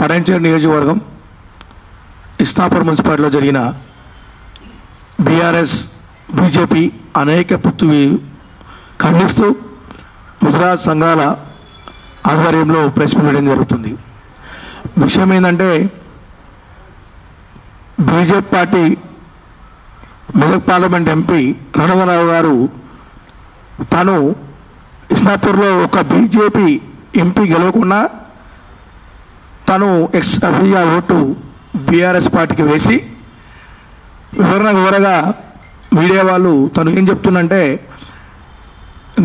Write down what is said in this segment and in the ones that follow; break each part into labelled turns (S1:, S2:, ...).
S1: పడంచేరు నియోజకవర్గం ఇస్నాపూర్ మున్సిపాలిటీలో జరిగిన బీఆర్ఎస్ బీజేపీ అనేక పుత్తు ఖండిస్తూ గుజరాత్ సంఘాల ఆధ్వర్యంలో ప్రెస్ మీట్ జరుగుతుంది. విషయం ఏంటంటే BJP party Medak parliament MP రణధరరావు గారు తను ఇస్నాపూర్లో ఒక బీజేపీ ఎంపీ గెలవకుండా తను ఎక్స్ అభిగా ఓటు బీఆర్ఎస్ పార్టీకి వేసి వివరణ వివరగా మీడియా వాళ్ళు తను ఏం చెప్తుందంటే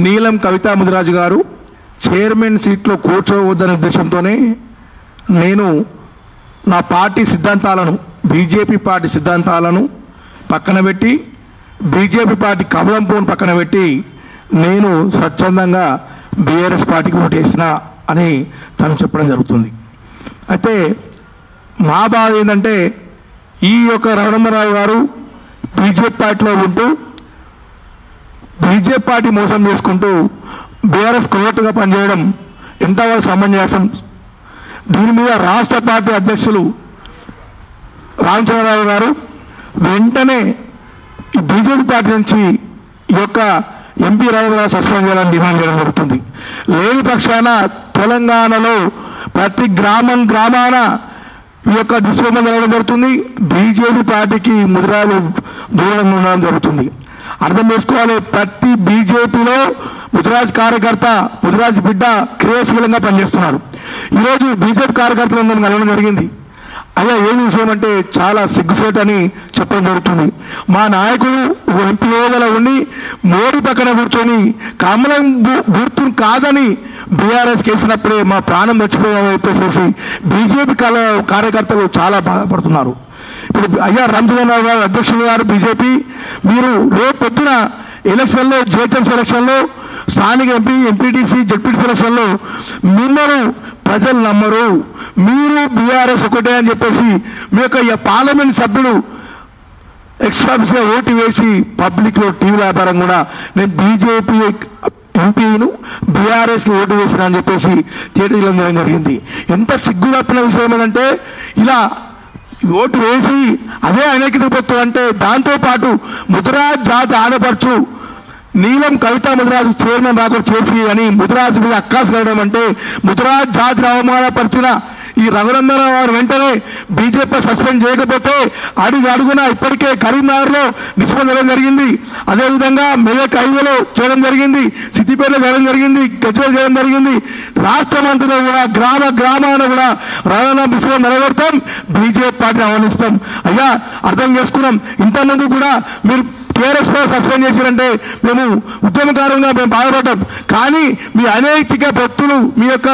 S1: నీలం కవితా ముదిరాజు గారు చైర్మన్ సీట్లో కూర్చోవద్దనే ఉద్దేశంతోనే నేను నా పార్టీ సిద్ధాంతాలను బీజేపీ పార్టీ సిద్ధాంతాలను పక్కన పెట్టి బీజేపీ పార్టీ కమలం పూను పక్కన పెట్టి నేను స్వచ్ఛందంగా బీఆర్ఎస్ పార్టీకి ఓటేసిన అని తను చెప్పడం జరుగుతుంది. అయితే మా బాధ ఏంటంటే ఈ యొక్క రవణమ్మరావు గారు బీజేపీ పార్టీలో ఉంటూ బీజేపీ పార్టీ మోసం చేసుకుంటూ బీఆర్ఎస్ కోర్టుగా పనిచేయడం ఎంతవరకు సమంజసం? దీని మీద రాష్ట్ర పార్టీ అధ్యక్షులు రామచంద్రరావు గారు వెంటనే బీజేపీ పార్టీ నుంచి ఈ యొక్క ఎంపీ రాజు సస్పెండ్ చేయాలని డిమాండ్ చేయడం జరుగుతుంది. లేని పక్షాన తెలంగాణలో ప్రతి గ్రామం గ్రామాన ఈ యొక్క డిస్కౌంట్ జరగడం జరుగుతుంది బీజేపీ పార్టీకి ముద్రాలు దూరంగా ఉండడం జరుగుతుంది. అర్థం చేసుకోవాలి ప్రతి బీజేపీలో ముద్రాజ్ కార్యకర్త ముద్రాజ్ బిడ్డ క్రియాశీలంగా పనిచేస్తున్నారు. ఈరోజు బీజేపీ కార్యకర్తలందరూ కలవడం జరిగింది. అయ్యా ఏం విషయం అంటే చాలా సిగ్గుసేట్ అని చెప్పడం జరుగుతుంది. మా నాయకుడు ఎంపీ హోదాలో ఉండి మోడీ పక్కన కూర్చొని కమలం గు- కాదని బీఆర్ఎస్ కేసినప్పుడే మా ప్రాణం మర్చిపోయామని చెప్పేసి బీజేపీ కల కార్యకర్తలు చాలా బాధపడుతున్నారు. ఇప్పుడు అయ్యా రామచంద్రరావు గారు అధ్యక్షులు గారు బీజేపీ మీరు రేపు పొద్దున ఎలక్షన్లో జిహెచ్ఎంసీ ఎలక్షన్లో స్థానిక ఎంపీ ఎంపీటీసీ జడ్పీటీ సెలక్షన్లో మిమ్మల్ని ప్రజలు నమ్మరు. మీరు బీఆర్ఎస్ ఒకటే అని చెప్పేసి మీ యొక్క పార్లమెంట్ సభ్యుడు ఎక్స్ట్రా ఓటు వేసి పబ్లిక్లో టీవీ వ్యాపారం కూడా నేను బీజేపీ ఎంపీను బీఆర్ఎస్కి ఓటు వేసిన అని చెప్పేసి చేయడం జరిగింది. ఎంత సిగ్గు తప్పిన విషయం ఏంటంటే ఇలా ఓటు వేసి అదే అనేక పొత్తు అంటే దాంతో పాటు ముద్రాజ్ జాతి ఆడపడుచు నీలం కవిత ముదిరాజు చైర్మన్ రాకుండా చేసి అని ముదిరాజు మీద అక్కాసు వేయడం అంటే ముదిరాజ్ జాతిని అవమానపరిచిన ఈ రఘునందనరావు గారు వెంటనే బీజేపీ సస్పెండ్ చేయకపోతే అడుగు అడుగున ఇప్పటికే కరీంనగర్లో నిష్పందడం జరిగింది. అదేవిధంగా మెదక్ హైవేలో చేయడం జరిగింది. సిద్దిపేటలో చేయడం జరిగింది. గజ్వేల్ చేయడం జరిగింది. రాష్ట్రం అంతలో కూడా గ్రామ గ్రామాన కూడా రవాణా విషయం నిలబెడతాం. బీజేపీ పార్టీని ఆహ్వానిస్తాం అయ్యా అర్థం చేసుకున్నాం. ఇంతమంది కూడా మీరు టీఆర్ఎస్ కూడా సస్పెండ్ చేశారంటే మేము ఉద్యమకారంగా మేము బాధపడ్డాం. కానీ మీ అనైతిక భక్తులు మీ యొక్క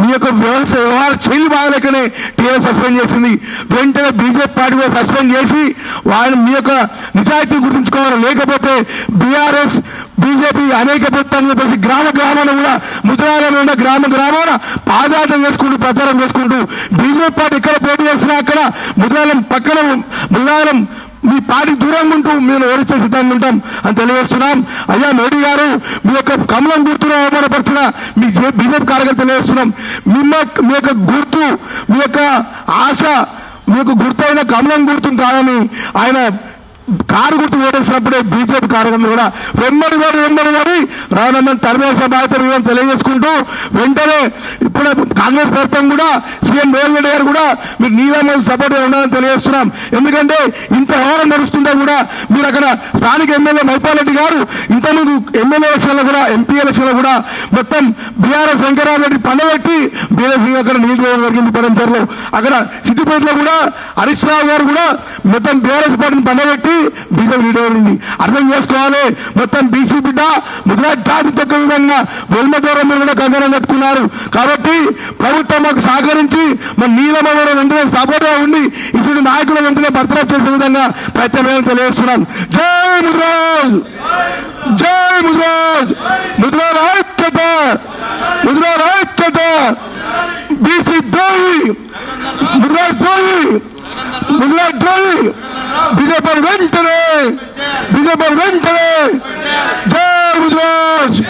S1: మీ యొక్క వ్యవస్థ వ్యవహార శైలి బాగలేకనే టీఆర్ఎస్ సస్పెండ్ చేసింది. వెంటనే బీజేపీ పార్టీ కూడా సస్పెండ్ చేసి వాళ్ళని మీ యొక్క నిజాయితీ గుర్తుంచుకోవాలి. లేకపోతే బీఆర్ఎస్ బీజేపీ అనేక ప్రభుత్వం చెప్పేసి గ్రామ గ్రామాన కూడా ముద్రాలలో ఉన్న గ్రామ గ్రామాన పాదయాత్ర చేసుకుంటూ ప్రచారం చేసుకుంటూ బీజేపీ పార్టీ ఎక్కడ పోటీ చేసినా అక్కడ ముద్రాలం పక్కన ముద్రాలయం మీ పార్టీ దూరంగా ఉంటూ మేము ఓడించే సిద్ధంగా ఉంటాం అని తెలియజేస్తున్నాం. అయ్యా మోడీ గారు మీ యొక్క కమలం గుర్తును అవమానపరిచిన మీ జే- బీజేపీ కార్యకర్తలు తెలియజేస్తున్నాం. మిమ్మ మీ యొక్క గుర్తు మీ యొక్క ఆశ మీకు గుర్తైన కమలం గుర్తును కాదని ఆయన కారు గుర్తు ఓడేసినప్పుడే బీజేపీ కార్యక్రమం కూడా వెంబడి వాడు వెంబడి వాడి రానున్న తరిమేసిన బాధ్యత తెలియజేసుకుంటూ వెంటనే ఇప్పుడే కాంగ్రెస్ ప్రభుత్వం కూడా సీఎం రేవంత్ రెడ్డి గారు కూడా మీరు నీలమ్మ సపోర్ట్ ఉండాలని తెలియజేస్తున్నాం. ఎందుకంటే ఇంత వ్యవహారం నడుస్తుంటే కూడా మీరు అక్కడ స్థానిక ఎమ్మెల్యే మైపాలరెడ్డి గారు ఇంతకుముందు ఎమ్మెల్యే ఎలక్షన్లో కూడా ఎంపీ ఎలక్షన్లో కూడా మొత్తం బీఆర్ఎస్ వెంకటరామరెడ్డి పండబెట్టి బీఆర్ఎస్ అక్కడ నిలిపివేయడం జరిగింది పడంచర్లో అక్కడ సిద్దిపేటలో కూడా హరీష్ రావు గారు కూడా మొత్తం బీఆర్ఎస్ పార్టీని పండబెట్టి బీజేపీ లీడర్ అర్థం చేసుకోవాలి. మొత్తం బీసీ బిడ్డ ముద్రాజ్ జాతి తొక్క విధంగా వెల్మ దూరం కూడా కంగారం కట్టుకున్నారు కాబట్టి ప్రభుత్వం మాకు సహకరించి మన నీలమ్మ వెంటనే సపోర్ట్గా ఉండి ఇటువంటి నాయకులు వెంటనే బర్తరఫ్ చేసే విధంగా ప్రత్యేకంగా తెలియజేస్తున్నాను జై ముద్రాజ్! జై ముద్రాజ్! ముద్రాజ్ ఐక్యత! ముద్రాజ్ ఐక్యత! బీసీ ద్రోహి! ముద్రాజ్ ద్రోహి! ముద్రాజ్ ద్రోహి బీజేపీ వెంటనే బీజేపీ వెంటనే జై ముద్రాజ్